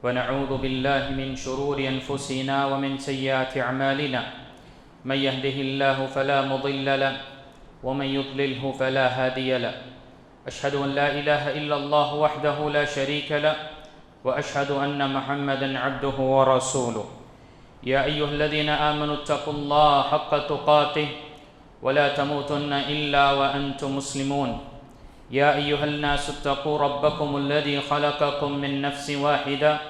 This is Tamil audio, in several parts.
ونعوذ بالله من شرور أنفسنا ومن سيئات أعمالنا. من يهده الله فلا مضل له ومن يضلله فلا هادي له. أشهد أن لا إله إلا الله وحده لا شريك له وأشهد أن محمدا عبده ورسوله. يا أيها الذين آمنوا اتقوا الله حق تقاته ولا تموتن إلا وأنتم مسلمون. يا أيها الناس اتقوا ربكم الذي خلقكم من نفس واحدة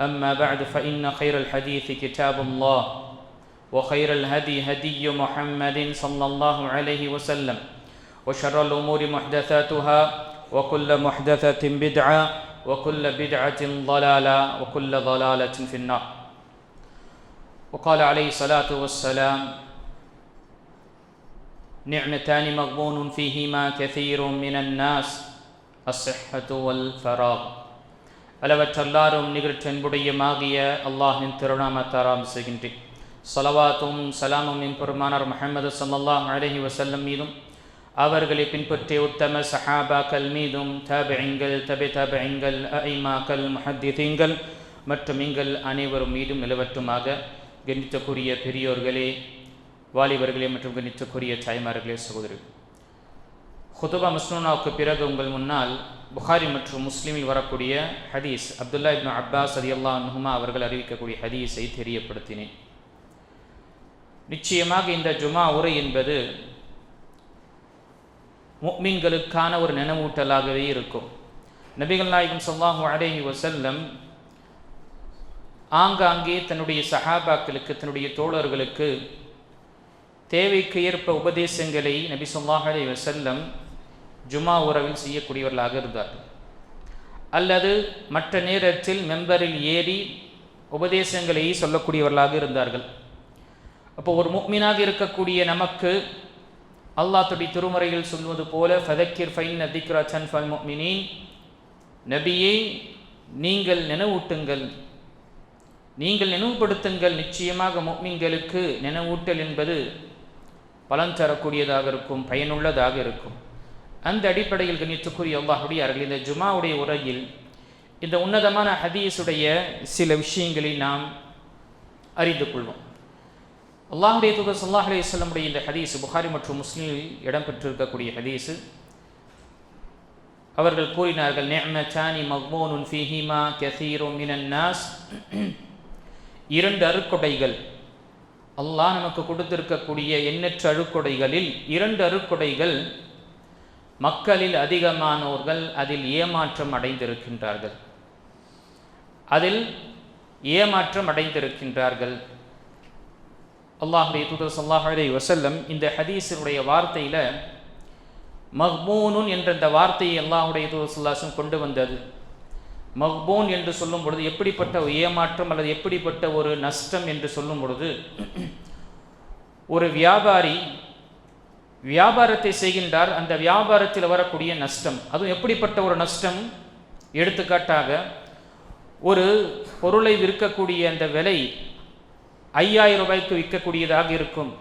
أما بعد فإن خير الحديث كتاب الله وخير الهدي هدي محمد صلى الله عليه وسلم وشر الأمور محدثاتها وكل محدثة بدعة وكل بدعة ضلالة وكل ضلالة في النار. وقال عليه الصلاة والسلام نعمتان مغبون فيهما كثير من الناس الصحة والفراغ. அளவற்றல்லாரும் நிகழ்ச்சென்புடையமாகிய அல்லாஹின் திருநாமத்தாராம் செய்கின்றேன். சலவாத்தும் சலாமும் என் பெருமானார் முகமது சல்லாஹ் அலஹி வசல்லம் மீதும் அவர்களை பின்பற்றிய உத்தம சஹாபாக்கள் மீதும் தபெங்கள் தபೆ தபெங்கள் ஐமாக்கள் முஹத்திதீங்கள் மற்றும் எங்கள் அனைவரும் மீதும் நிலவற்றுமாக கணித்தக்கூடிய பெரியோர்களே வாலிபர்களே மற்றும் கணித்தக்கூடிய தாய்மார்களே சகோதரி ஹுதுபா மஸ்னூனாவுக்கு பிறகு உங்கள் முன்னால் புகாரி மற்றும் முஸ்லீமில் வரக்கூடிய ஹதீஸ் அப்துல்லா இப்னு அப்பாஸ் அதியல்லா அல்லா நுஹுமா அவர்கள் அறிவிக்கக்கூடிய ஹதீஸை தெரியப்படுத்தினேன். நிச்சயமாக இந்த ஜுமா உரை என்பது முக்மீன்களுக்கான ஒரு நினைவூட்டலாகவே இருக்கும். நபிகள் நாயகம் சொல்லாஹு அலேஹி வசல்லம் ஆங்காங்கே தன்னுடைய சஹாபாக்களுக்கு தன்னுடைய தோழர்களுக்கு தேவைக்கு ஏற்ப உபதேசங்களை நபி சொல்லாஹ் அலி வசல்லம் ஜுமா உறவில் செய்யக்கூடியவர்களாக இருந்தார்கள். அல்லது மற்ற நேரத்தில் மெம்பரில் ஏறி உபதேசங்களை சொல்லக்கூடியவர்களாக இருந்தார்கள். அப்போ ஒரு முக்மீனாக இருக்கக்கூடிய நமக்கு அல்லாத்துடைய திருமுறையில் சொல்வது போல ஃபதக்கிர் ஃபைன் நதிக்ரா சன் ஃபல் முக்மினின். நபியை நீங்கள் நினைவூட்டுங்கள். நீங்கள் நினைவுபடுத்துங்கள். நிச்சயமாக முக்மீன்களுக்கு நினைவூட்டல் என்பது பலன் தரக்கூடியதாக இருக்கும் பயனுள்ளதாக இருக்கும். அந்த அடிப்படையில் கணித்துக்குரிய அல்லாஹுடையார்கள் இந்த ஜுமாவுடைய உரையில் இந்த உன்னதமான ஹதீஸுடைய சில விஷயங்களை நாம் அறிந்து கொள்வோம். அல்லாஹுடைய தூதர் சல்லாஹ் அலையுடைய இந்த ஹதீஸ் புகாரி மற்றும் முஸ்லீமில் இடம்பெற்றிருக்கக்கூடிய ஹதீஸு. அவர்கள் கூறினார்கள் நெஹ்மச்சானி மக்மோனுன் ஃபிஹிமா கசீரோ மினன்னாஸ் இரண்டு அருக்கொடைகள் அல்லாஹ் நமக்கு கொடுத்திருக்கக்கூடிய எண்ணற்ற அருக்கொடைகளில் இரண்டு அருக்கொடைகள் மக்களில் அதிகமானோர்கள் அதில் ஏமாற்றம் அடைந்திருக்கின்றார்கள். அதில் ஏமாற்றம் அடைந்திருக்கின்றார்கள். அல்லாஹுடைய தூதர் சொல்லாஹ் அலி வசல்லம் இந்த ஹதீஸினுடைய வார்த்தையில் மஹ்பூனுன் என்ற இந்த வார்த்தையை அல்லாஹுடைய தூதர் சொல்லாசம் கொண்டு வந்தது. மஹ்பூன் என்று சொல்லும் பொழுது எப்படிப்பட்ட ஏமாற்றம் அல்லது எப்படிப்பட்ட ஒரு நஷ்டம் என்று சொல்லும் பொழுது ஒரு வியாபாரி வியாபாரத்தை செய்கின்றார் அந்த வியாபாரத்தில் வரக்கூடிய நஷ்டம். அதுவும் எப்படிப்பட்ட ஒரு நஷ்டம்? எடுத்துக்காட்டாக ஒரு பொருளை விற்கக்கூடிய அந்த விலை ஐயாயிரம் ரூபாய்க்கு விற்கக்கூடியதாக இருக்கும்.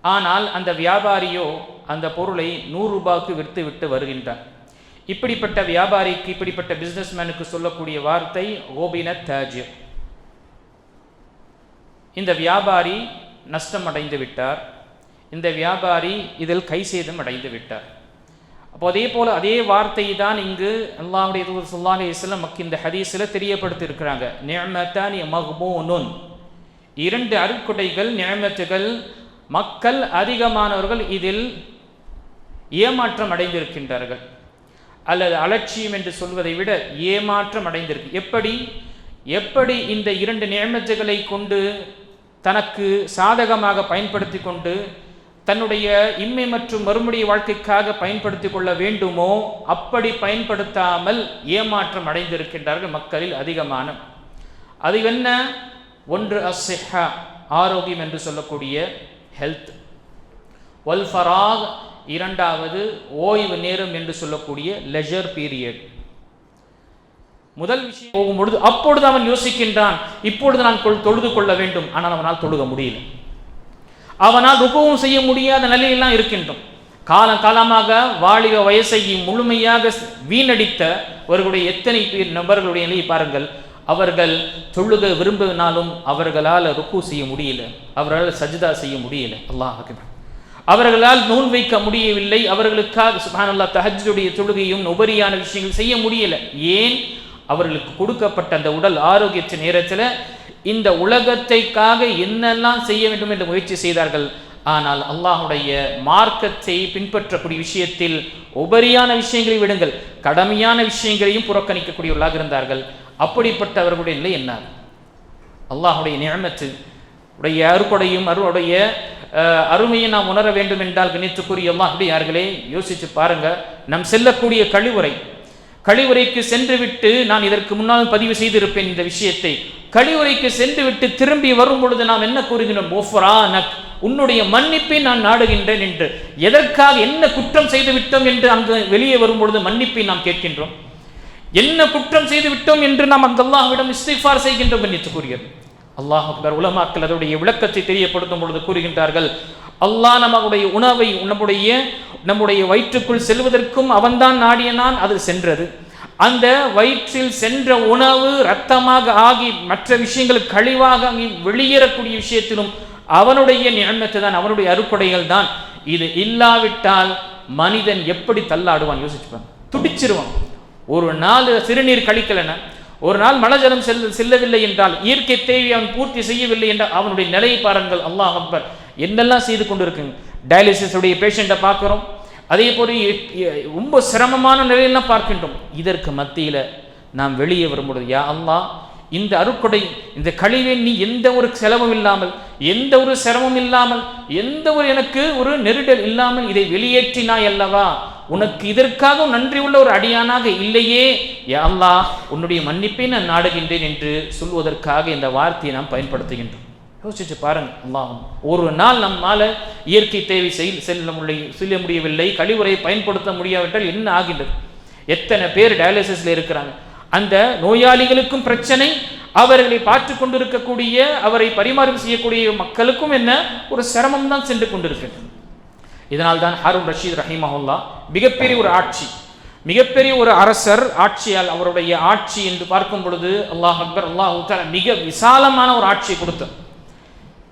ஆனால் அந்த வியாபாரியோ அந்த பொருளை நூறு ரூபாய்க்கு விற்று விட்டு வருகின்றார். இப்படிப்பட்ட வியாபாரிக்கு இப்படிப்பட்ட பிஸ்னஸ்மேனுக்கு சொல்லக்கூடிய வார்த்தை ஓபின தாஜ் இந்த வியாபாரி நஷ்டம் அடைந்து விட்டார். இந்த வியாபாரி இதில் கை சேதம் அடைந்து விட்டார். அப்போ அதே போல் அதே வார்த்தை தான் இங்கு அல்லாஹுடைய தூர் ஸல்லல்லாஹு இஸ்லாம் மக்கு இந்த ஹதீஸில் தெரியப்படுத்தியிருக்கிறாங்க. இருக்கிறாங்க நிஅமத்தானி மஹ்பூனுன். இரண்டு அருக்குடைகள் நியமத்துகள் மக்கள் அதிகமானவர்கள் இதில் ஏமாற்றம் அடைந்திருக்கின்றார்கள். அல்லது அலட்சியம் என்று சொல்வதை விட ஏமாற்றம் அடைந்திருக்கு. எப்படி? எப்படி இந்த இரண்டு நியமத்துகளை கொண்டு தனக்கு சாதகமாக பயன்படுத்தி கொண்டு தன்னுடைய இம்மை மற்றும் மறுமுடைய வாழ்க்கைக்காக பயன்படுத்தி கொள்ள வேண்டுமோ அப்படி பயன்படுத்தாமல் ஏமாற்றம் அடைந்திருக்கின்றார்கள் மக்களில் அதிகமான. அது என்ன? ஒன்று அஸ்ஸிஹா ஆரோக்கியம் என்று சொல்லக்கூடிய ஹெல்த் ஒல்ஃபராக் இரண்டாவது ஓய்வு நேரம் என்று சொல்லக்கூடிய லெஜர் பீரியட் முதல் விஷயம் போகும்பொழுது அப்பொழுது அவன் யோசிக்கின்றான் இப்பொழுது நான் தொழுது கொள்ள வேண்டும். ஆனால் அவனால் தொழுக முடியல. அவனால் ருக்கவும் செய்ய முடியாத நிலையெல்லாம் இருக்கின்றோம். காலம் காலமாக வாலிப வயசை முழுமையாக வீணடித்த அவர்களுடைய எத்தனை பேர் நபர்களுடைய நிலையை பாருங்கள். அவர்கள் தொழுக விரும்பினாலும் அவர்களால் ருக்கு செய்ய முடியல. அவர்களால் சஜிதா செய்ய முடியல. அல்லாஹ் அவர்களால் நூல் வைக்க முடியவில்லை. அவர்களுக்காக சுபானல்லா தஹஜ்ஜுடைய தொழுகையும் உபரியான விஷயங்கள் செய்ய முடியல. ஏன்? அவர்களுக்கு கொடுக்கப்பட்ட அந்த உடல் ஆரோக்கியத்தின் நேரத்தில் இந்த உலகத்தைக்காக என்னெல்லாம் செய்ய வேண்டும் என்று முயற்சி செய்தார்கள். ஆனால் அல்லாஹுடைய மார்க்கத்தை பின்பற்றக்கூடிய விஷயத்தில் உபரியான விஷயங்களை விடுங்கள். கடமையான விஷயங்களையும் புறக்கணிக்கக்கூடியவர்களாக இருந்தார்கள். அப்படிப்பட்டவர்களுடைய நிலை என்ன? அல்லாஹுடைய நியமத்து உடைய அருக்கொடையும் அருடைய அருமையை நாம் உணர வேண்டும் என்றால் கணித்துக்குரிய அல்லாஹுடையார்களே யோசித்து பாருங்கள் நம் செல்லக்கூடிய கழிவுறை கழிவுறைக்கு சென்றுவிட்டு நான் இதற்கு முன்னால் பதிவு செய்திருப்பேன் இந்த விஷயத்தை. கழிவுறைக்கு சென்றுவிட்டு திரும்பி வரும் பொழுது நாம் என்ன கூறுகிறோம் "ஒஃப்ரானக்", உன்னுடைய மன்னிப்பை நான் நாடுகின்றேன் என்று. எதற்காக என்ன குற்றம் செய்து விட்டோம் என்று அங்கு வெளியே வரும் பொழுது மன்னிப்பை நாம் கேட்கின்றோம். என்ன குற்றம் செய்து விட்டோம் என்று நாம் அந்த அல்லாஹ்விடம் இஸ்திஃபார் செய்கின்றோம் என்று கூறுகிறது அல்லாஹ் அக்பர் உலமாக்கள் அதனுடைய விளக்கத்தை தெரியப்படுத்தும் பொழுது கூறுகின்றார்கள் அல்லாஹ் நம்முடைய உணவை நம்முடைய நம்முடைய வயிற்றுக்குள் செல்வதற்கும் அவன்தான் நாடியனான் அது சென்றது. அந்த வயிற்றில் சென்ற உணவு இரத்தமாக ஆகி மற்ற விஷயங்கள் கழிவாக ஆகி வெளியேறக்கூடிய விஷயத்திலும் அவனுடைய நியமத்து தான் அவனுடைய அறுப்படைகள் தான். இது இல்லாவிட்டால் மனிதன் எப்படி தள்ளாடுவான்? யோசிச்சுப்பான் துடிச்சிருவான். ஒரு நாள் சிறுநீர் கழிக்கலன ஒரு நாள் மலஜலம் செல்ல செல்லவில்லை என்றால் இயற்கை தேவை அவன் பூர்த்தி செய்யவில்லை என்றால் அவனுடைய நிலையை பாருங்கள். அல்லாஹ் அக்பர். என்னெல்லாம் செய்து கொண்டு இருக்குங்க டயாலிசிஸ் உடைய பேஷண்ட்டை பார்க்குறோம். அதே போல் ரொம்ப சிரமமான நிலையெல்லாம் பார்க்கின்றோம். இதற்கு மத்தியில் நாம் வெளியே வரும்பொழுது யா அல்லா இந்த அருக்கொடை இந்த கழிவை நீ எந்த ஒரு செலவும் இல்லாமல் எந்த ஒரு சிரமம் இல்லாமல் எந்த ஒரு எனக்கு ஒரு நெருடல் இல்லாமல் இதை வெளியேற்றினாய் அல்லவா? உனக்கு இதற்காக நன்றி உள்ள ஒரு அடியானாக இல்லையே. யா உன்னுடைய மன்னிப்பை நான் நாடுகின்றேன் என்று சொல்வதற்காக இந்த வார்த்தையை நாம் பயன்படுத்துகின்றோம். யோசிச்சு பாருங்க. அல்லாஹ் ஒரு நாள் நம்மால் இயற்கை தேவை செய் செல்ல முடிய செய்ய முடியவில்லை கழிவுறையை பயன்படுத்த முடியாவிட்டால் என்ன ஆகின்றது? எத்தனை பேர் டயாலிசிஸில் இருக்கிறாங்க. அந்த நோயாளிகளுக்கும் பிரச்சனை அவர்களை பார்த்து கொண்டிருக்கக்கூடிய அவரை பரிமாறும் செய்யக்கூடிய மக்களுக்கும் என்ன? ஒரு சிரமம் தான் சென்று கொண்டிருக்கிறது. இதனால் தான் ஹாரூன் ரஷீத் ரஹிமஹுல்லா மிகப்பெரிய ஒரு ஆட்சி. மிகப்பெரிய ஒரு அரசர் ஆட்சியால் அவருடைய ஆட்சி என்று பார்க்கும் பொழுது அல்லாஹ் அக்பர் அல்லாஹ் மிக விசாலமான ஒரு ஆட்சியை கொடுத்தார்.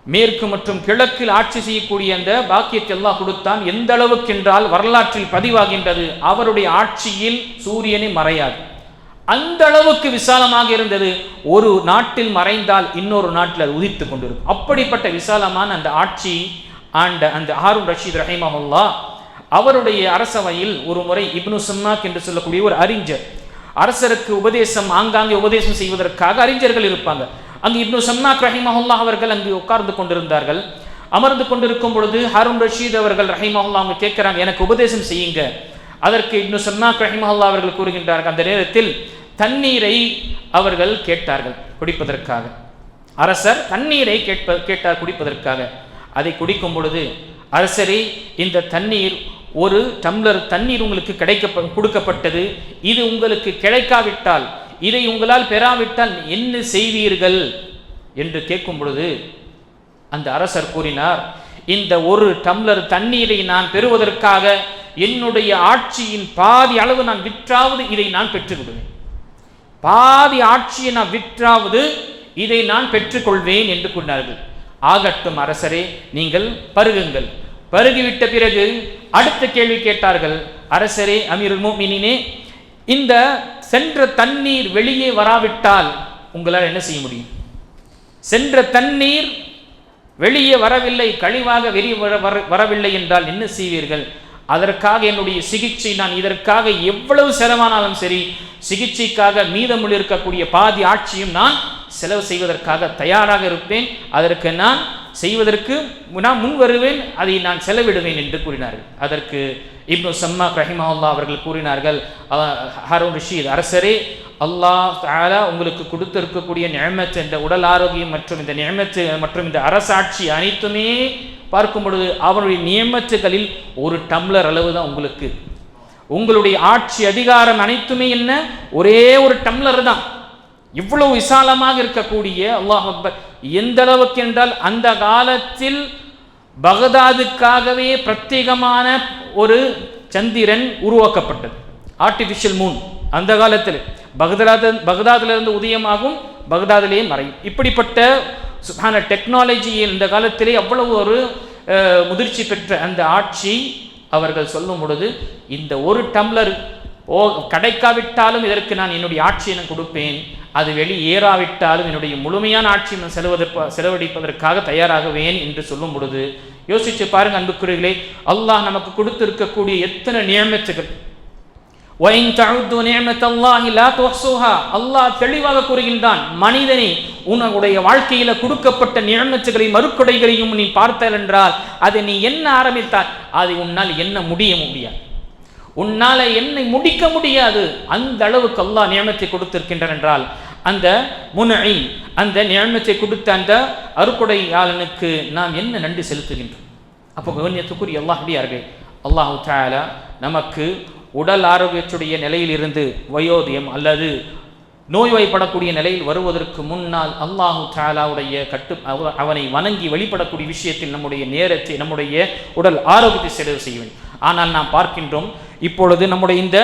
மேற்கு மற்றும் கிழக்கில் ஆட்சி செய்யக்கூடிய அந்த பாக்கியத்தை எல்லாம் கொடுத்தான். எந்த அளவுக்கு என்றால் வரலாற்றில் பதிவாகின்றது. அவருடைய ஆட்சியில் சூரியனை மறையாது. அந்த அளவுக்கு விசாலமாக இருந்தது. ஒரு நாட்டில் மறைந்தால் இன்னொரு நாட்டில் அது உதித்து கொண்டிருக்கும். அப்படிப்பட்ட விசாலமான அந்த ஆட்சி ஆண்ட அந்த ஹாரூன் ரஷீத் ரஹிமஹுல்லா அவருடைய அரசவையில் ஒரு முறை இப்னு சுன்னாக் என்று சொல்லக்கூடிய ஒரு அறிஞர். அரசருக்கு உபதேசம் ஆங்காங்கே உபதேசம் செய்வதற்காக அறிஞர்கள் இருப்பாங்க. அங்கு இப்னு சம்னாக் ரஹிமஹுல்லா அவர்கள் அங்கு உட்கார்ந்து கொண்டிருந்தார்கள். அமர்ந்து கொண்டிருக்கும் பொழுது ஹாரூன் ரஷீத் அவர்கள் ரஹிமஹுல்லா அவங்க கேட்குறாங்க எனக்கு உபதேசம் செய்யுங்க. அதற்கு இப்னு சம்னாக் ரஹிமஹுல்லா அவர்கள் கூறுகின்றார்கள் அந்த நேரத்தில் தண்ணீரை அவர்கள் கேட்டார்கள் குடிப்பதற்காக. அரசர் தண்ணீரை கேட்ப கேட்டார் குடிப்பதற்காக. அதை குடிக்கும் பொழுது அரசரே இந்த தண்ணீர் ஒரு டம்ளர் தண்ணீர் உங்களுக்கு கிடைக்க கொடுக்கப்பட்டது. இது உங்களுக்கு கிடைக்காவிட்டால் இதை உங்களால் பெறாவிட்டால் என்ன செய்வீர்கள்? என்று கேட்கும் பொழுது அந்த அரசர் கூறினார் இந்த ஒரு டம்ளர் தண்ணீரை நான் பெறுவதற்காக என்னுடைய ஆட்சியின் பாதி அளவு நான் விற்றாவது இதை நான் பெற்றுவிடுவேன். பாதி ஆட்சியை நான் விற்றாவது இதை நான் பெற்றுக்கொள்வேன் என்று கூறினார்கள். ஆகட்டும் அரசரே நீங்கள் பருகுங்கள். பருகிவிட்ட பிறகு அடுத்த கேள்வி கேட்டார்கள் அரசரே அமீர் மோமினினே இந்த சென்ற தண்ணீர் வெளியே வராவிட்டால் உங்களால் என்ன செய்ய முடியும்? சென்ற தண்ணீர் வெளியே வரவில்லை கழிவாக வெளியே வர வர- வரவில்லை என்றால் என்ன செய்வீர்கள்? அதற்காக என்னுடைய சிகிச்சை நான் இதற்காக எவ்வளவு செலவானாலும் சரி சிகிச்சைக்காக மீதமுள்ள இருக்கக்கூடிய பாதி ஆட்சியும் நான் செலவு செய்வதற்காக தயாராக இருப்பேன். அதற்கு நான் செய்வதற்கு நான் முன் வருவேன். அதை நான் செலவிடுவேன் என்று கூறினார்கள். அதற்கு இப்னு சம்மா ரஹிமஹுல்லா அவர்கள் கூறினார்கள் ஹரோன் ஹாரூன் ரஷீத் அரசரே அல்லாஹ் தாலா உங்களுக்கு கொடுத்திருக்கக்கூடிய நியமத்து இந்த உடல் ஆரோக்கியம் மற்றும் இந்த நியமத்து மற்றும் இந்த அரசாட்சி அனைத்துமே பார்க்கும் பொழுது அவருடைய நியமத்துகளில் ஒரு டம்ளர் அளவு தான் உங்களுக்கு. உங்களுடைய ஆட்சி அதிகாரம் அனைத்துமே என்ன? ஒரே ஒரு டம்ளர் தான். இவ்வளவு விசாலமாக இருக்கக்கூடிய அல்லாஹ் அக்பர். எந்த அளவுக்கு என்றால் அந்த காலத்தில் பகதாதுக்காகவே பிரத்யேகமான ஒரு சந்திரன் உருவாக்கப்பட்டது. ஆர்டிஃபிஷியல் மூன் அந்த காலத்தில் பகதாது பகதாதிலிருந்து உதயமாகும் பகதாதிலேயே மறையும். இப்படிப்பட்ட சுகான டெக்னாலஜியில் இந்த காலத்திலே அவ்வளவு ஒரு முதிர்ச்சி பெற்ற அந்த ஆட்சி அவர்கள் சொல்லும் பொழுது இந்த ஒரு டம்ளர் ஓ கிடைக்காவிட்டாலும் இதற்கு நான் என்னுடைய ஆட்சியை நான் கொடுப்பேன். அது வெளியேறாவிட்டாலும் என்னுடைய முழுமையான ஆட்சி செலவதற்கு செலவழிப்பதற்காக தயாராகுவேன் என்று சொல்லும் பொழுது யோசித்து பாருங்க அன்புக்குரியர்களே அல்லாஹ் நமக்கு கொடுத்திருக்கக்கூடிய எத்தனை நியமத்துகள். அல்லாஹ் தெளிவாக கூறுகின்றான் மனிதனே உன்னுடைய வாழ்க்கையில கொடுக்கப்பட்ட நிழமச்சுகளை மறுக்கொடைகளையும் நீ பார்த்தல் என்றால் அதை நீ என்ன ஆரம்பித்தால் அதை உன்னால் என்ன முடிய முடியாது. உன்னால் என்னை முடிக்க முடியாது. அந்த அளவுக்கு அல்லாஹ் நியமத்தை கொடுத்திருக்கின்றான் என்றால் அந்த முனை அந்த நியமத்தை கொடுத்த அந்த அறுக்குடையாளனுக்கு நாம் என்ன நன்றி செலுத்துகின்றோம்? அப்போ கவனியத்துக்குரிய அல்லாஹ் அடியார்கள் அல்லாஹு தாலா நமக்கு உடல் ஆரோக்கியத்துடைய நிலையிலிருந்து வயோதியம் அல்லது நோய்வாய்ப்படக்கூடிய நிலையில் வருவதற்கு முன்னால் அல்லாஹு தாலாவுடைய கட்டு அவனை வணங்கி வழிபடக்கூடிய விஷயத்தில் நம்முடைய நேரத்தை நம்முடைய உடல் ஆரோக்கியத்தை செலவு செய்ய வேண்டும். ஆனால் நாம் பார்க்கின்றோம் இப்பொழுது நம்முடைய இந்த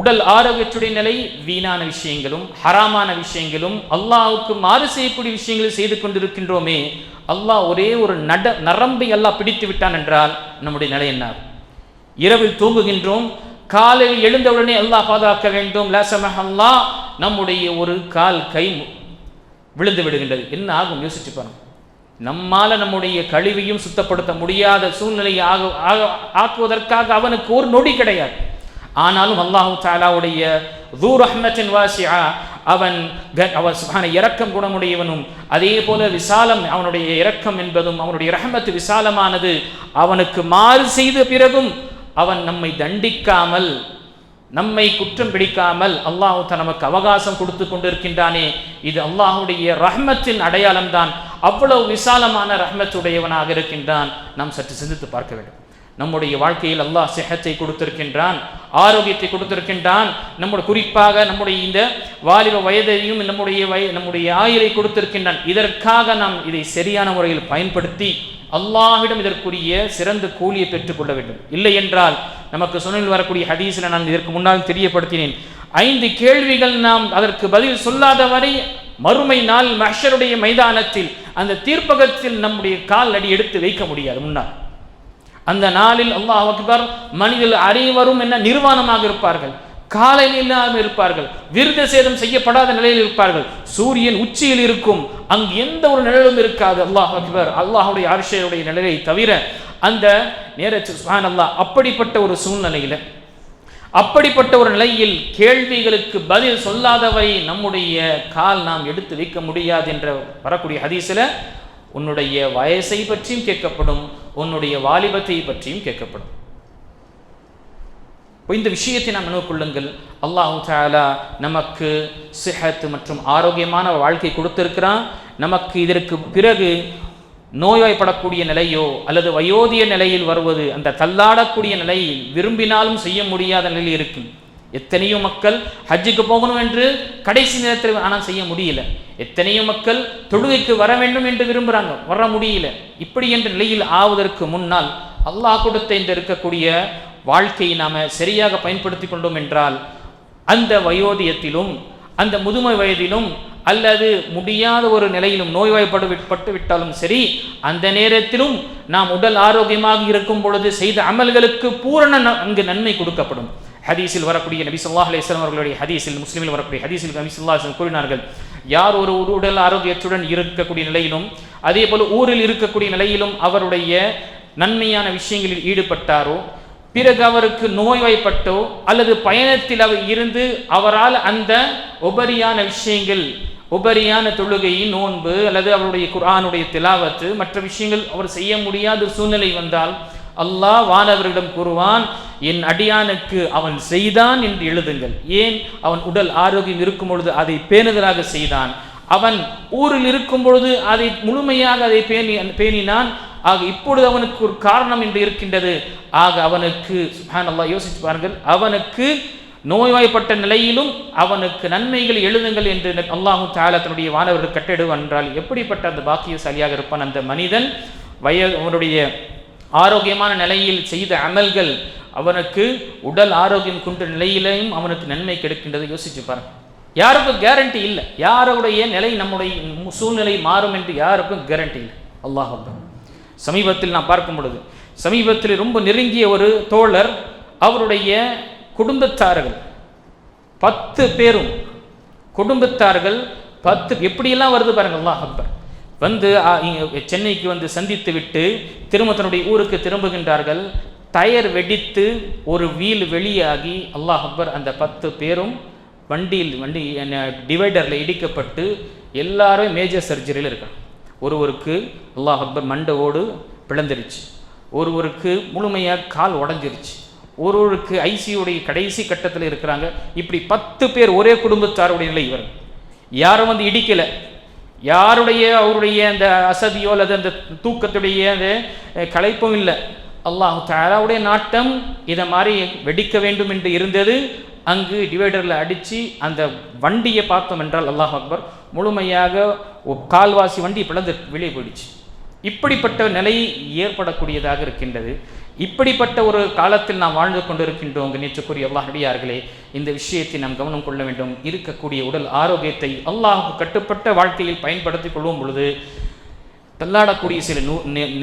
உடல் ஆரோக்கியத்துடைய நிலை வீணான விஷயங்களும் ஹராமான விஷயங்களும் அல்லாவுக்கு மாறு செய்யக்கூடிய விஷயங்களை செய்து கொண்டிருக்கின்றோமே அல்லாஹ் ஒரே ஒரு நட நரம்பை அல்லாஹ் பிடித்து விட்டான் என்றால் நம்முடைய நிலை என்ன? இரவில் தூங்குகின்றோம் காலையில் எழுந்தவுடனே அல்லாஹ் பாதுகாக்க வேண்டும். லேசமஹல்லா அல்லாஹ் நம்முடைய ஒரு கால் கை விழுந்து விடுகின்றது. என்ன ஆகும்? யோசிச்சு பாருங்கள் நம்மால நம்முடைய கழிவையும் சுத்தப்படுத்த முடியாத சூழ்நிலையை ஆக ஆக- ஆக்குவதற்காக அவனுக்கு ஒரு நொடி கிடையாது. ஆனாலும் அல்லாஹு தாலாவுடைய தூர் அஹ்மத்தின் வாசியா அவன் க- அவன் சுகான இரக்கம் குணமுடையவனும் அதே போல விசாலம் அவனுடைய இரக்கம் என்பதும் அவனுடைய ரஹமத்து விசாலமானது அவனுக்கு மாறு செய்த பிறகும் அவன் நம்மை தண்டிக்காமல் நம்மை குற்றம் பிடிக்காமல் அல்லாஹு நமக்கு அவகாசம் கொடுத்து கொண்டிருக்கின்றானே. இது அல்லாஹுடைய ரஹ்மத்தின் அடையாளம்தான். அவ்வளவு விசாலமான ரஹ்மத்துடையவனாக இருக்கின்றான். நாம் சற்று சிந்தித்து பார்க்க வேண்டும். நம்முடைய வாழ்க்கையில் அல்லாஹ் சிஹத்தை கொடுத்திருக்கின்றான் ஆரோக்கியத்தை கொடுத்திருக்கின்றான். நம்முடைய குறிப்பாக நம்முடைய இந்த வாலிப வயதையும் நம்முடைய வய நம்முடைய ஆயுளை கொடுத்திருக்கின்றான். இதற்காக நாம் இதை சரியான முறையில் பயன்படுத்தி அல்லாஹிடம் இதற்குரிய சிறந்த கூலியை பெற்றுக்கொள்ள வேண்டும். இல்லை என்றால் நமக்கு சொன்னில் வரக்கூடிய ஹதீஸில் நான் இதற்கு முன்னால் தெரியப்படுத்தினேன். ஐந்து கேள்விகள் நாம் அதற்கு பதில் சொல்லாத வரை மறுமை நாள் மஹ்ஷருடைய மைதானத்தில் அந்த தீர்ப்பகத்தில் நம்முடைய கால் அடி எடுத்து வைக்க முடியாது முன்னால். அந்த நாளில் அல்லாஹ் அக்பர் மனிதர்கள் அனைவரும் என்ன நிர்வாணமாக இருப்பார்கள்? காலையில் இல்லாமல் இருப்பார்கள். விருத சேதம் செய்யப்படாத நிலையில் இருப்பார்கள். சூரியன் உச்சியில் இருக்கும். அங்கு எந்த ஒரு நிழலும் இருக்காது. அல்லாஹ் அக்பர் அல்லாஹுடைய அரிஷையுடைய நிழலை தவிர அந்த நேரத்தில் சுஹான் அல்லாஹ் அப்படிப்பட்ட ஒரு சூழ்நிலையில் அப்படிப்பட்ட ஒரு நிலையில் கேள்விகளுக்கு பதில் சொல்லாதவை நம்முடைய கால் நாம் எடுத்து வைக்க முடியாது என்ற வரக்கூடிய ஹதீஸில் உன்னுடைய வயசை பற்றியும் கேட்கப்படும் உன்னுடைய வாலிபத்தை பற்றியும் கேட்கப்படும். இப்போ இந்த விஷயத்தை நாம் நினைவு கொள்ளுங்கள். அல்லாஹு தாலா நமக்கு சிஹத் மற்றும் ஆரோக்கியமான வாழ்க்கை கொடுத்திருக்கிறான். நமக்கு இதற்கு பிறகு நோய்வாய்ப்படக்கூடிய நிலையோ அல்லது வயோதிய நிலையில் வருவது அந்த தள்ளாடக்கூடிய நிலையில் விரும்பினாலும் செய்ய முடியாத நிலையில் இருக்கும். எத்தனையோ மக்கள் ஹஜ்ஜுக்கு போகணும் என்று கடைசி நேரத்தில் ஆனால் செய்ய முடியல. எத்தனையோ மக்கள் தொழுகைக்கு வர வேண்டும் என்று விரும்புகிறாங்க வர முடியல. இப்படி என்ற நிலையில் ஆவதற்கு முன்னால் அல்லாஹ் கொடுத்த இந்த இருக்கக்கூடிய வாழ்க்கையை நாம் சரியாக பயன்படுத்தி கொண்டோம் என்றால் அந்த வயோதியத்திலும் அந்த முதுமை வயதிலும் அல்லது முடியாத ஒரு நிலையிலும் நோய்வாய்ப்பட்டு பட்டு விட்டாலும் சரி அந்த நேரத்திலும் நாம் உடல் ஆரோக்கியமாக இருக்கும் பொழுது செய்த அமல்களுக்கு பூரண ந- அங்கு நன்மை கொடுக்கப்படும். ஹதீஸில் வரக்கூடிய நபி ஸல்லல்லாஹு அலிஸ்லாம் அவர்களுடைய ஹதீஸில் முஸ்லீமில் வரக்கூடிய ஹதீஸில் நபி சொல்லா கூறினார்கள் யார் ஒரு ஒரு உடல் ஆரோக்கியத்துடன் இருக்கக்கூடிய நிலையிலும் அதே போல் ஊரில் இருக்கக்கூடிய நிலையிலும் அவருடைய நன்மையான விஷயங்களில் ஈடுபட்டாரோ பிறகு அவருக்கு நோய்வாய்ப்பட்டோ அல்லது பயணத்தில் அவர் இருந்து அவரால் அந்த உபரியான விஷயங்கள் உபரியான தொழுகை நோன்பு அல்லது அவருடைய குர்ஆனுடைய திலாவத்து மற்ற விஷயங்கள் அவர் செய்ய முடியாத சூழ்நிலை வந்தால் அல்லாஹ் வானவரிடம் கூறுவான் என் அடியானுக்கு அவன் செய்தான் என்று எழுதுங்கள். ஏன்? அவன் உடல் ஆரோக்கியம் இருக்கும் பொழுது அதை பேணுதலாக செய்தான். அவன் ஊரில் இருக்கும் பொழுது அதை முழுமையாக அதை பேணி பேணினான். ஆக இப்பொழுது அவனுக்கு ஒரு காரணம் என்று இருக்கின்றது. ஆக அவனுக்கு சுப்ஹானல்லாஹ் யோசிச்சு பாருங்கள். அவனுக்கு நோய்வாய்ப்பட்ட நிலையிலும் அவனுக்கு நன்மைகள் எழுதுங்கள் என்று அல்லாஹு தாலா தன்னுடைய வானவர்கள் கட்டிடுவான் என்றால் எப்படிப்பட்ட அந்த பாக்கியசாலியாக இருப்பான் அந்த மனிதன்? வய அவனுடைய ஆரோக்கியமான நிலையில் செய்த அமல்கள் அவனுக்கு உடல் ஆரோக்கியம் கொண்ட நிலையிலையும் அவனுக்கு நன்மை கிடைக்கின்றதை யோசிச்சு பாருங்க. யாருக்கும் கேரண்டி இல்லை. யாருடைய நிலை நம்முடைய சூழ்நிலை மாறும் என்று யாருக்கும் கேரண்டி இல்லை. அல்லாஹ் சமீபத்தில் நான் பார்க்கும் பொழுது சமீபத்தில் ரொம்ப நெருங்கிய ஒரு தோழர் அவருடைய குடும்பத்தார்கள். பத்து பேரும் குடும்பத்தார்கள் பத்து எப்படியெல்லாம் வருது பாருங்க அல்லாஹ் அக்பர். வந்து சென்னைக்கு வந்து சந்தித்து விட்டு திரும்ப தன்னுடைய ஊருக்கு திரும்புகின்றார்கள். டயர் வெடித்து ஒரு வீல் வெளியாகி அல்லாஹ் அக்பர் அந்த பத்து பேரும் வண்டியில் வண்டி டிவைடரில் இடிக்கப்பட்டு எல்லாரும் மேஜர் சர்ஜரியில் இருக்காங்க. ஒருவருக்கு அல்லாஹ் அக்பர் மண்டவோடு பிளந்துருச்சு. ஒருவருக்கு முழுமையாக கால் உடஞ்சிருச்சு. ஒருவருக்கு ஐசியுடைய கடைசி கட்டத்தில் இருக்கிறாங்க. இப்படி பத்து பேர் ஒரே குடும்பத்தாருடைய நிலை இவர். யாரும் வந்து இடிக்கலை. யாருடைய அவருடைய அந்த அசதியோ அல்லது அந்த தூக்கத்துடைய அந்த கலைப்பும் களைப்பும் இல்லை. அல்லாஹ் தாலாவுடைய நாட்டம் இதை மாதிரி வெடிக்க வேண்டும் என்று இருந்தது. அங்கு டிவைடரில் அடித்து அந்த வண்டியை பார்த்தோம் என்றால் அல்லாஹ் அக்பர் முழுமையாக கால்வாசி வண்டி பிளந்து வெளியே போயிடுச்சு. இப்படிப்பட்ட நிலை ஏற்படக்கூடியதாக இருக்கின்றது. இப்படிப்பட்ட ஒரு காலத்தில் நாம் வாழ்ந்து கொண்டிருக்கின்றோம் நேற்றுக்குரிய அல்லாஹ் அடியார்களே இந்த விஷயத்தை நாம் கவனம் கொள்ள வேண்டும். இருக்கக்கூடிய உடல் ஆரோக்கியத்தை அல்லாஹுக்கு கட்டுப்பட்ட வாழ்க்கையில் பயன்படுத்திக் கொள்ளும் பொழுது தள்ளாடக்கூடிய சில நூ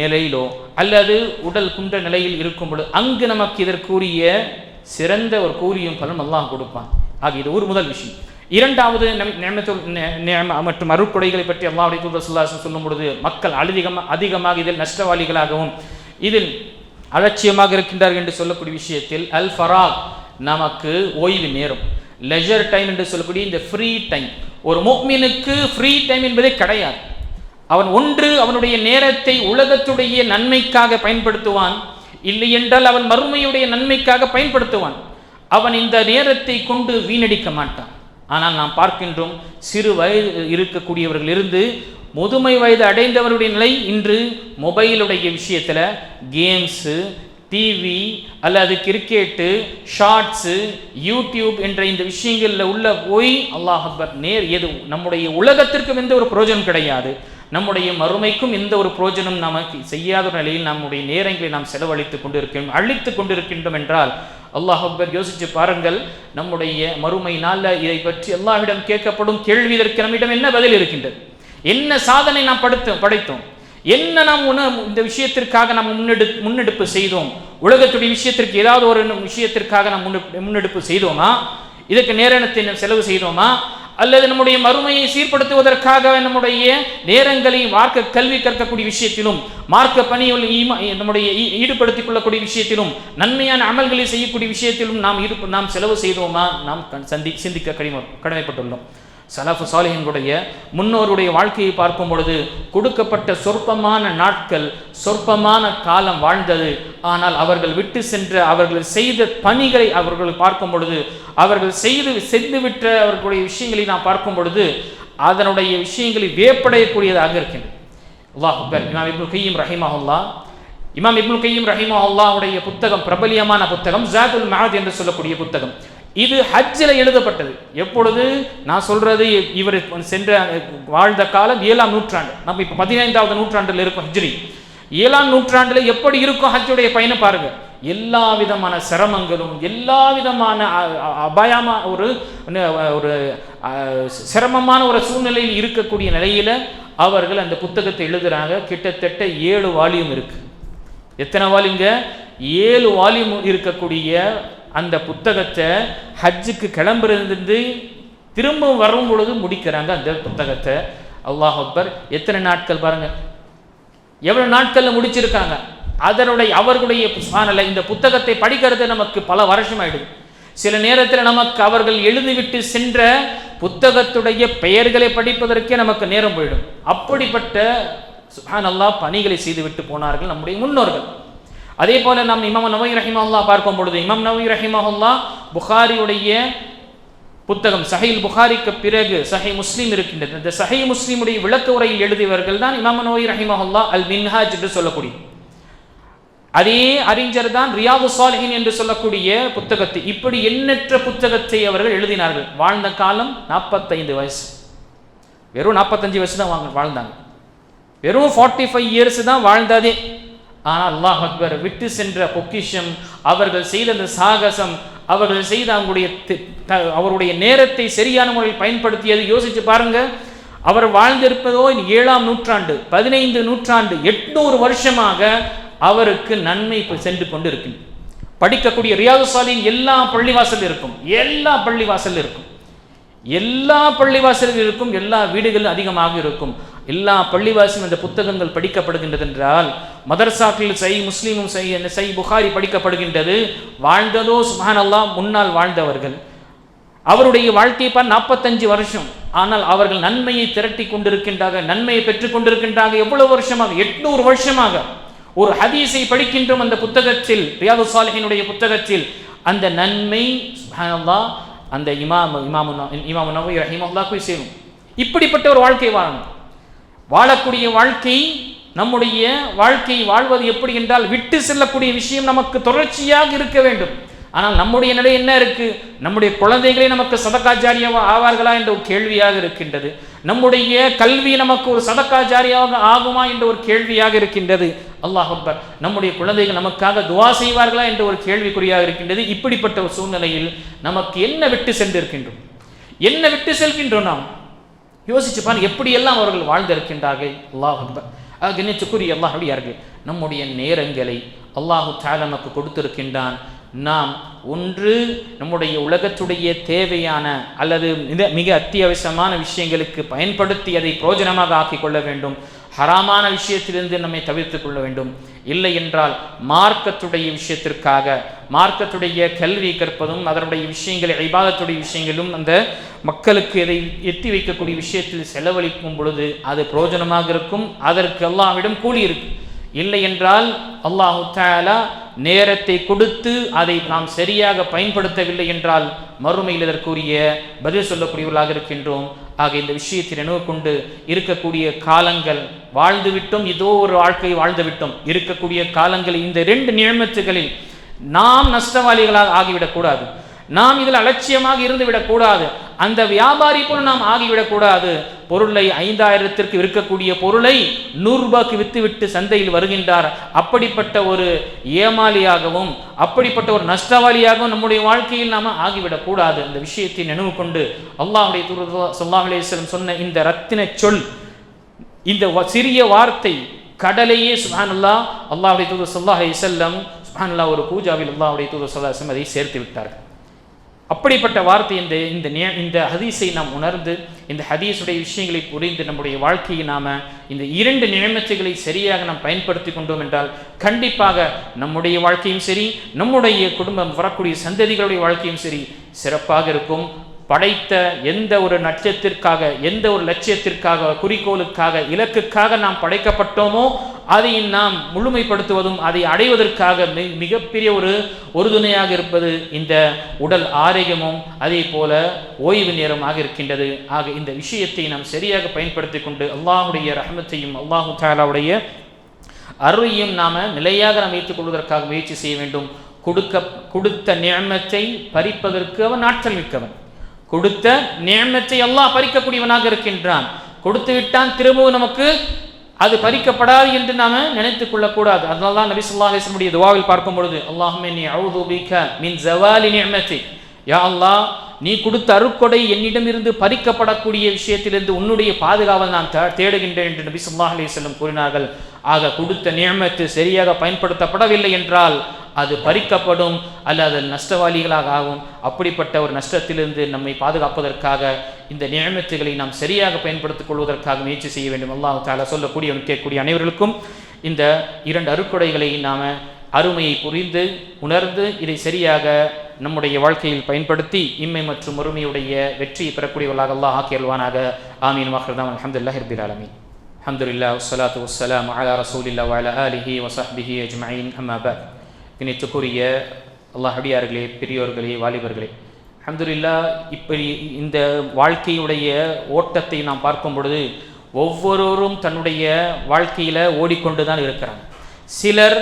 நிலையிலோ அல்லது உடல் குன்ற நிலையில் இருக்கும் பொழுது அங்கு நமக்கு இதற்குரிய சிறந்த ஒரு கூலியும் பலன் அல்லாஹ் கொடுப்பான். ஆக இது ஒரு முதல் விஷயம். இரண்டாவது மற்றும் அருட்கொடைகளை பற்றி அல்லாஹுடைய தூதர் சொல்லும் பொழுது மக்கள் அதிகமாக அதிகமாக இதில் நஷ்டவாளிகளாகவும் இதில் அலட்சியமாக இருக்கின்றார்கள் என்று சொல்லக்கூடிய விஷயத்தில் அல் ஃபராக் நமக்கு ஓய்வு நேரம். லெஜர் டைம் என்று சொல்லக்கூடிய இந்த ஃப்ரீ டைம் ஒரு மோக்மீனுக்கு ஃப்ரீ டைம் என்பதே கிடையாது. அவன் ஒன்று அவனுடைய நேரத்தை உலகத்துடைய நன்மைக்காக பயன்படுத்துவான். இல்லை என்றால் அவன் மறுமையுடைய நன்மைக்காக பயன்படுத்துவான். அவன் இந்த நேரத்தை கொண்டு வீணடிக்க மாட்டான். ஆனால் நாம் பார்க்கின்றோம் சிறு வயது இருக்கக்கூடியவர்களிருந்து முதுமை வயது அடைந்தவருடைய நிலை இன்று மொபைலுடைய விஷயத்தில் கேம்ஸு டிவி அல்லது கிரிக்கெட்டு ஷார்ட்ஸு யூடியூப் என்ற இந்த விஷயங்களில் உள்ள போய் அல்லாஹ் அக்பர் நேர் எது நம்முடைய உலகத்திற்கும் எந்த ஒரு புரோஜனம் கிடையாது. நம்முடைய மறுமைக்கும் எந்த ஒரு புரோஜனம் நமக்கு செய்யாத நிலையில் நம்முடைய நேரங்களை நாம் செலவழித்துக் கொண்டிருக்கின்றோம் அழித்துக் கொண்டிருக்கின்றோம் என்றால் அல்லாஹ் அக்பர் யோசிச்சு பாருங்கள் நம்முடைய மறுமை நாளில் இதை பற்றி எல்லாவிடம் கேட்கப்படும் கேள்வி இதற்கு நம்மிடம் என்ன பதில் இருக்கின்றது? என்ன சாதனை நாம் படுத்து படைத்தோம்? என்ன நாம் உண இந்த விஷயத்திற்காக நாம் முன்னெடு முன்னெடுப்பு செய்தோம்? உலகத்துடைய விஷயத்திற்கு ஏதாவது ஒரு விஷயத்திற்காக நாம் முன்னெ முன்னெடுப்பு செய்தோமா? இதற்கு நேரத்தை செலவு செய்தோமா? அல்லது நம்முடைய மறுமையை சீர்படுத்துவதற்காக நம்முடைய நேரங்களை மார்க்க கல்வி கற்கக்கூடிய விஷயத்திலும் மார்க்க பணியில் ஈம- நம்முடைய ஈடுபடுத்திக் கொள்ளக்கூடிய விஷயத்திலும் நன்மையான அமல்களை செய்யக்கூடிய விஷயத்திலும் நாம் இரு நாம் செலவு செய்தோமா? நாம் கண்- சந்தி சிந்திக்க கடமை கடமைப்பட்டுள்ளோம். சலஃபு சாலிஹின்களுடைய முன்னோருடைய வாழ்க்கையை பார்க்கும் பொழுது கொடுக்கப்பட்ட சொற்பமான நாட்கள் சொற்பமான காலம் வாழ்ந்தது. ஆனால் அவர்கள் விட்டு சென்ற அவர்கள் செய்த பணிகளை அவர்கள் பார்க்கும் பொழுது அவர்கள் செய்து செய்துவிட்ட அவர்களுடைய விஷயங்களை நாம் பார்க்கும் பொழுது அதனுடைய விஷயங்களை வேப்படையக்கூடியதாக இருக்கின்றது. அல்லாஹ் அக்பர். இமாம் இப்னு கையீம் ரஹிமஹுல்லா. இமாம் இப்னு கையீம் ரஹிமஹுல்லாவுடைய புத்தகம் பிரபலியமான புத்தகம் ஜாதுல் மஹத் என்று சொல்லக்கூடிய புத்தகம். இது ஹஜ்ஜில் எழுதப்பட்டது. எப்பொழுது? நான் சொல்றது இவர் சென்ற வாழ்ந்த காலம் ஏழாம் நூற்றாண்டு. நம்ம இப்போ பதினைந்தாவது நூற்றாண்டில் இருக்கும் ஹஜ்ரி. ஏழாம் நூற்றாண்டில் எப்படி இருக்கும் ஹஜ்ஜுடைய பயணம் பாருங்க. எல்லா விதமான சிரமங்களும் எல்லா விதமான அபாயமா ஒரு ஒரு சிரமமான ஒரு சூழ்நிலையில் இருக்கக்கூடிய நிலையில அவர்கள் அந்த புத்தகத்தை எழுதுறாங்க. கிட்டத்தட்ட ஏழு வால்யூம் இருக்கு. எத்தனை வால்யூங்க ஏழு வால்யூம் இருக்கக்கூடிய அந்த புத்தகத்தை ஹஜ்ஜுக்கு கிளம்புறதுலேருந்து திரும்ப வரும் பொழுது முடிக்கிறாங்க அந்த புத்தகத்தை. அல்லாஹ் அக்பர் எத்தனை நாட்கள் பாருங்கள் எவ்வளோ நாட்களில் முடிச்சிருக்காங்க. அதனுடைய அவர்களுடைய சுப்ஹானல்லாஹ், இந்த புத்தகத்தை படிக்கிறது நமக்கு பல வருஷம் ஆயிடுது சில நேரத்தில் நமக்கு அவர்கள் எழுதிவிட்டு சென்ற புத்தகத்துடைய பெயர்களை படிப்பதற்கே நமக்கு நேரம் போயிடும். அப்படிப்பட்ட சுப்ஹானல்லாஹ் பணிகளை செய்துவிட்டு போனார்கள் நம்முடைய முன்னோர்கள். அதே போல நம் இமாம் நவை ரஹிமஹுல்லா பார்க்கும் பொழுது இமாம் நவை ரஹிமஹுல்லா புகாரியுடைய புத்தகம் சஹீல் புகாரிக்கு பிறகு சஹை முஸ்லீம் இருக்கின்றது. இந்த சஹை முஸ்லீமுடைய விளக்க உரையில் எழுதியவர்கள் தான் இமாம் நோய் ரஹிமஹுல்லா அல் மின்ஹாஜ் என்று சொல்லக்கூடிய. அதே அறிஞர் தான் ரியாது சாலிஹின் என்று சொல்லக்கூடிய புத்தகத்தை இப்படி எண்ணற்ற புத்தகத்தை அவர்கள் எழுதினார்கள். வாழ்ந்த காலம் நாற்பத்தைந்து வயசு. வெறும் நாற்பத்தஞ்சு வயசு தான் வாங்க வாழ்ந்தாங்க. வெறும் ஃபார்ட்டி ஃபைவ் இயர்ஸ் தான் வாழ்ந்ததே. ஆனால் அல்லாஹ் அக்பர் விட்டு சென்ற பொக்கிஷம் அவர்கள் செய்த அந்த சாகசம் அவர்கள் செய்த அவங்களுடைய தி- த- அவருடைய நேரத்தை சரியான முறையில் பயன்படுத்தியது யோசிச்சு பாருங்க. அவர் வாழ்ந்திருப்பதோ ஏழாம் நூற்றாண்டு பதினைந்து நூற்றாண்டு எட்நூறு வருஷமாக அவருக்கு நன்மை சென்று கொண்டு இருக்கு படிக்கக்கூடிய ரியாது சாலின் எல்லா பள்ளிவாசல் இருக்கும் எல்லா பள்ளிவாசல் இருக்கும். எல்லா பள்ளிவாசலில் இருக்கும் எல்லா வீடுகளும் அதிகமாக இருக்கும். எல்லா பள்ளிவாசியும் இந்த புத்தகங்கள் படிக்கப்படுகின்றது என்றால் மதர்சாக்களில் சை முஸ்லீமும் சை சை புகாரி படிக்கப்படுகின்றது. வாழ்ந்ததோ சுஹான் அல்லாஹ் முன்னால் வாழ்ந்தவர்கள். அவருடைய வாழ்க்கையை பார் நாற்பத்தஞ்சு வருஷம். ஆனால் அவர்கள் நன்மையை திரட்டி கொண்டிருக்கின்றார்கள் நன்மையை பெற்றுக் கொண்டிருக்கின்றார்கள் எவ்வளவு வருஷமாக? எட்நூறு வருஷமாக. ஒரு ஹதீஸை படிக்கின்றோம் அந்த புத்தகத்தில் ரியாது சாலிஹினுடைய புத்தகத்தில். அந்த நன்மை சுப்ஹானல்லாஹ் அந்த இமாம் இமாமு இமாமு நவி ரஹிமல்லாக்கு சேரும். இப்படிப்பட்ட ஒரு வாழ்க்கை வாழணும். வாழக்கூடிய வாழ்க்கை நம்முடைய வாழ்க்கை வாழ்வது எப்படி என்றால் விட்டு செல்லக்கூடிய விஷயம் நமக்கு தொடர்ச்சியாக இருக்க வேண்டும். ஆனால் நம்முடைய நிலை என்ன இருக்கு? நம்முடைய குழந்தைகளே நமக்கு சதக்காச்சாரியாக ஆவார்களா என்ற ஒரு கேள்வியாக இருக்கின்றது. நம்முடைய கல்வி நமக்கு ஒரு சதக்காச்சாரியாக ஆகுமா என்ற ஒரு கேள்வியாக இருக்கின்றது. அல்லாஹ் அக்பர். நம்முடைய குழந்தைகள் நமக்காக துவா செய்வார்களா என்ற ஒரு கேள்விக்குறியாக இருக்கின்றது. இப்படிப்பட்ட ஒரு சூழ்நிலையில் நமக்கு என்ன விட்டு சென்றிருக்கின்றோம்? என்ன விட்டு செல்கின்றோம் நாம்? யோசிச்சு பாருங்க எப்படியெல்லாம் அவர்கள் வாழ்ந்திருக்கின்றார்கள்? அல்லாஹ் அக்பர். கண்ணியத்துக்குரிய அல்லாஹ் நம்முடைய நேரங்களை அல்லாஹு தாலா நமக்கு கொடுத்திருக்கின்றான். நாம் ஒன்று நம்முடைய உலகத்துடைய தேவையான அல்லது மிக மிக அத்தியாவசியமான விஷயங்களுக்கு பயன்படுத்தி அதை பிரயோஜனமாக ஆக்கிக் கொள்ள வேண்டும். ஹராமான விஷயத்திலிருந்து நம்மை தவிர்த்துக் கொள்ள வேண்டும். இல்லை என்றால் மார்க்கத்துடைய விஷயத்திற்காக மார்க்கத்துடைய கல்வி கற்பதும் அதனுடைய விஷயங்களை ஐபாதத்துடைய விஷயங்களும் அந்த மக்களுக்கு இதை எத்தி வைக்கக்கூடிய விஷயத்தில் செலவழிக்கும் பொழுது அது பிரயோஜனமாக இருக்கும். அதற்கு அல்லாஹ்விடம் கூலி இருக்கு இல்லை என்றால் அல்லாஹு தாலா நேரத்தை கொடுத்து அதை நாம் சரியாக பயன்படுத்தவில்லை என்றால் மறுமையில் இதற்குரிய பதில் சொல்லக்கூடியவர்களாக இருக்கின்றோம். ஆக இந்த விஷயத்தை நினைவு கொண்டு இருக்கக்கூடிய காலங்கள் வாழ்ந்துவிட்டும் ஏதோ இதோ ஒரு வாழ்க்கை வாழ்ந்துவிட்டும். இருக்கக்கூடிய காலங்களில் இந்த ரெண்டு நியமத்துகளில் நாம் நஷ்டவாளிகளாக ஆகிவிடக்கூடாது. நாம் இதில் அலட்சியமாக இருந்து விடக்கூடாது அந்த வியாபாரி போல நாம் ஆகிவிடக்கூடாது. பொருளை ஐந்தாயிரத்திற்கு விற்கக்கூடிய பொருளை நூறு ரூபாய்க்கு வித்துவிட்டு சந்தையில் வருகின்றார். அப்படிப்பட்ட ஒரு ஏமாளியாகவும் அப்படிப்பட்ட ஒரு நஷ்டவாளியாகவும் நம்முடைய வாழ்க்கையில் நாம ஆகிவிடக்கூடாது இந்த விஷயத்தை நினைவு கொண்டு அல்லாஹுடைய சொல்லாஹ் அலையம் சொன்ன இந்த ரத்தின சொல் இந்த வ- சிறிய வார்த்தை கடலையே சுஹானுல்லா அல்லாஹுடைய தூதர் சொல்லாஹ் செல்லம் சுஹானுல்லா ஒரு பூஜாவில் அல்லாஹுடைய தூதர் சொல்லாஹம் அதை சேர்த்து விட்டார்கள். அப்படிப்பட்ட வார்த்தை இந்த இந்த இந்த ஹதீஸை நாம் உணர்ந்து இந்த ஹதீஸுடைய விஷயங்களை புரிந்து நம்முடைய வாழ்க்கையை நாம் இந்த இரண்டு நிலைமத்துகளை சரியாக நாம் பயன்படுத்தி கொண்டோம் என்றால் கண்டிப்பாக நம்முடைய வாழ்க்கையும் சரி நம்முடைய குடும்பம் வரக்கூடிய சந்ததிகளுடைய வாழ்க்கையும் சரி சிறப்பாக இருக்கும். படைத்த எந்த ஒரு நட்சத்திற்காக எந்த ஒரு லட்சியத்திற்காக குறிக்கோளுக்காக இலக்குக்காக நாம் படைக்கப்பட்டோமோ அதை நாம் முழுமைப்படுத்துவதும் அதை அடைவதற்காக மி- மிகப்பெரிய ஒரு உறுதுணையாக இருப்பது இந்த உடல் ஆரோக்கியமும் அதே போல ஓய்வு நேரமாக இருக்கின்றது. ஆக இந்த விஷயத்தை நாம் சரியாக பயன்படுத்தி கொண்டு அல்லாஹுடைய ரஹமத்தையும் அல்லாஹு தாலாவுடைய அருளையும் நாம நிலையாக நாம் வைத்துக் கொள்வதற்காக முயற்சி செய்ய வேண்டும். கொடுக்க கொடுத்த நியமத்தை பறிப்பதற்கு அவன் ஆற்றல் மிக்கவன். கொடுத்த நியமத்தை அல்லாஹ் பறிக்கக்கூடியவனாக இருக்கின்றான். கொடுத்து விட்டான் திரும்பவும் நமக்கு அது பறிக்கப்படாது என்று நாம நினைத்துக் கொள்ளக்கூடாது. அதனால தான் நபி சொல்லா அலைஹி துவாவில் பார்க்கும் பொழுது அல்லாஹுமே நீ அவுது பிக மின் ஜவாலி நியமத்தி யா அல்லாஹ் நீ கொடுத்த அருட்கொடை என்னிடமிருந்து பறிக்கப்படக்கூடிய விஷயத்திலிருந்து உன்னுடைய பாதுகாவல் நான் தே- தேடுகின்றேன் என்று நபி ஸல்லல்லாஹு அலி செல்லம் கூறினார்கள். ஆக கொடுத்த நியமத்து சரியாக பயன்படுத்தப்படவில்லை என்றால் அது பறிக்கப்படும் அல்லது அதில் நஷ்டவாளிகளாக ஆகும். அப்படிப்பட்ட ஒரு நஷ்டத்திலிருந்து நம்மை பாதுகாப்பதற்காக இந்த நியமத்துகளை நாம் சரியாக பயன்படுத்திக் கொள்வதற்காக முயற்சி செய்ய வேண்டும். அல்லாஹ் தாலா சொல்லக்கூடிய கேட்கக்கூடிய அனைவர்களுக்கும் இந்த இரண்டு அருக்குடைகளை நாம் அருமையை புரிந்து உணர்ந்து இதை சரியாக நம்முடைய வாழ்க்கையில் பயன்படுத்தி இம்மை மற்றும் ஒருமையுடைய வெற்றியை பெறக்கூடியவர்களாக அல்லாஹ் ஆக்கியல்வானாக ஆமீன். வாஹர்தான் அலமதுல்லாஹ் ஹிர்பில் ஆலமீன். அல்ஹம்துலில்லாஹ் வஸ்ஸலாத்து வஸ்ஸலாம் அலா ரசூலில்லா வஅலா ஆலிஹி வஸஹ்பிஹி அஜ்மஈன் அம்மா அல்லாஹடியார்களே அல்லாஹ் அடியார்களே பெரியோர்களே வாலிபர்களே அஹமதுல்லா இப்படி இந்த வாழ்க்கையுடைய ஓட்டத்தை நாம் பார்க்கும் பொழுது ஒவ்வொருவரும் தன்னுடைய வாழ்க்கையில் ஓடிக்கொண்டு தான் இருக்கிறாங்க. சிலர்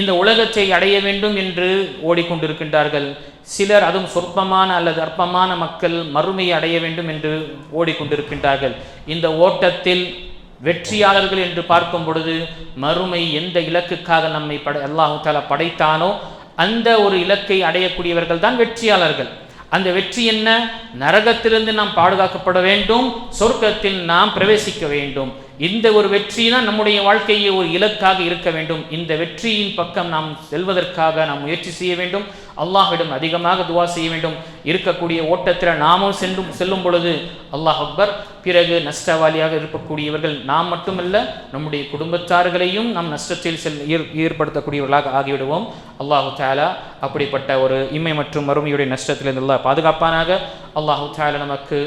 இந்த உலகத்தை அடைய வேண்டும் என்று ஓடிக்கொண்டிருக்கின்றார்கள். சிலர் அதுவும் சொற்பமான அல்லது அற்பமான மக்கள் மறுமையை அடைய வேண்டும் என்று ஓடிக்கொண்டிருக்கின்றார்கள். இந்த ஓட்டத்தில் வெற்றியாளர்கள் என்று பார்க்கும் பொழுது மறுமை எந்த இலக்குக்காக நம்மை படை அல்லாஹு தாலா படைத்தானோ அந்த ஒரு இலக்கை அடையக்கூடியவர்கள் தான் வெற்றியாளர்கள். அந்த வெற்றி என்ன? நரகத்திலிருந்து நாம் பாதுகாக்கப்பட வேண்டும் சொர்க்கத்தில் நாம் பிரவேசிக்க வேண்டும். இந்த ஒரு வெற்றி தான் நம்முடைய வாழ்க்கையை ஒரு இலக்காக இருக்க வேண்டும். இந்த வெற்றியின் பக்கம் நாம் செல்வதற்காக நாம் முயற்சி செய்ய வேண்டும். அல்லாஹ்விடம் அதிகமாக துவா செய்ய வேண்டும். இருக்கக்கூடிய ஓட்டத்தில் நாமும் சென்றும் செல்லும் பொழுது அல்லாஹ் அக்பர் பிறகு நஷ்டவாளியாக இருக்கக்கூடியவர்கள் நாம் மட்டுமல்ல நம்முடைய குடும்பத்தார்களையும் நாம் நஷ்டத்தில் செல் ஏற்படுத்தக்கூடியவர்களாக ஆகிவிடுவோம். அல்லாஹு தாலா அப்படிப்பட்ட ஒரு இம்மை மற்றும் மறுமையுடைய நஷ்டத்திலிருந்து எல்லாம் பாதுகாப்பானாக. அல்லாஹு தாலா நமக்கு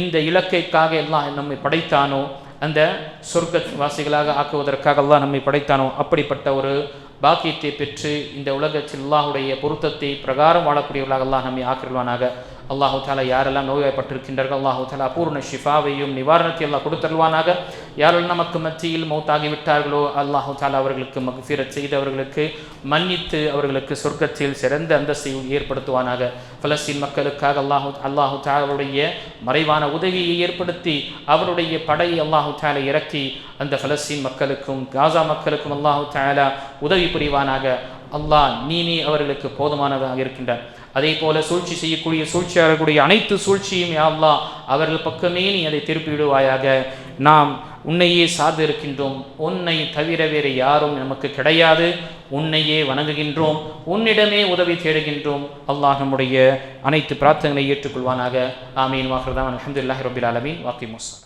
இந்த இலக்கைக்காக எல்லாம் நம்மை படைத்தானோ? அந்த சொர்க்க வாசிகளாக ஆக்குவதற்காக அல்லாஹ் நம்மை படைத்தானோ? அப்படிப்பட்ட ஒரு பாக்கியத்தை பெற்று இந்த உலகத்தில் அல்லாஹுடைய பொருத்தத்தை பிரகாரம் வாழக்கூடியவர்களாக அல்லாஹ் நம்மை ஆக்கிடுவானாக அல்லாஹு தாலா யாரெல்லாம் நோய்வாய்ப்பட்டிருக்கின்றார்கள் அல்லாஹு தாலா பூர்ண ஷிஃபாவையும் நிவாரணத்தை எல்லாம் கொடுத்தருவானாக யாரெல்லாம் நமக்கு மத்தியில் மௌத்தாகி விட்டார்களோ அல்லாஹு தாலா அவர்களுக்கு மகஃபிரத் செய்து அவர்களுக்கு மன்னித்து அவர்களுக்கு சொர்க்கத்தில் சிறந்த அந்தஸ்தையும் ஏற்படுத்துவானாக. பலஸ்தீன் மக்களுக்காக அல்லாஹு அல்லாஹு தாலாவுடைய மறைவான உதவியை ஏற்படுத்தி அவருடைய படையை அல்லாஹு தாலா இறக்கி அந்த பலஸ்தீன் மக்களுக்கும் காசா மக்களுக்கும் அல்லாஹு தாலா உதவி புரிவானாக. அல்லாஹ் நீ நீ அவர்களுக்கு போதுமானதாக இருக்கின்றார் அதே போல சூழ்ச்சி செய்யக்கூடிய சூழ்ச்சியாளர்களுடைய அனைத்து சூழ்ச்சியும் யாவ்லா அவர்கள் பக்கமே நீ அதை திருப்பிவிடுவாயாக. நாம் உன்னையே சார்ந்து இருக்கின்றோம் உன்னை தவிர வேறு யாரும் நமக்கு கிடையாது. உன்னையே வணங்குகின்றோம். உன்னிடமே உதவி தேடுகின்றோம். அல்லாஹ் நம்முடைய அனைத்து பிரார்த்தனைகளை ஏற்றுக்கொள்வானாக. ஆமீன். வாஹர்தான் அலமதுல்லாஹி ரபில் ஆலமீன். வாக்கி முஸ்லாம்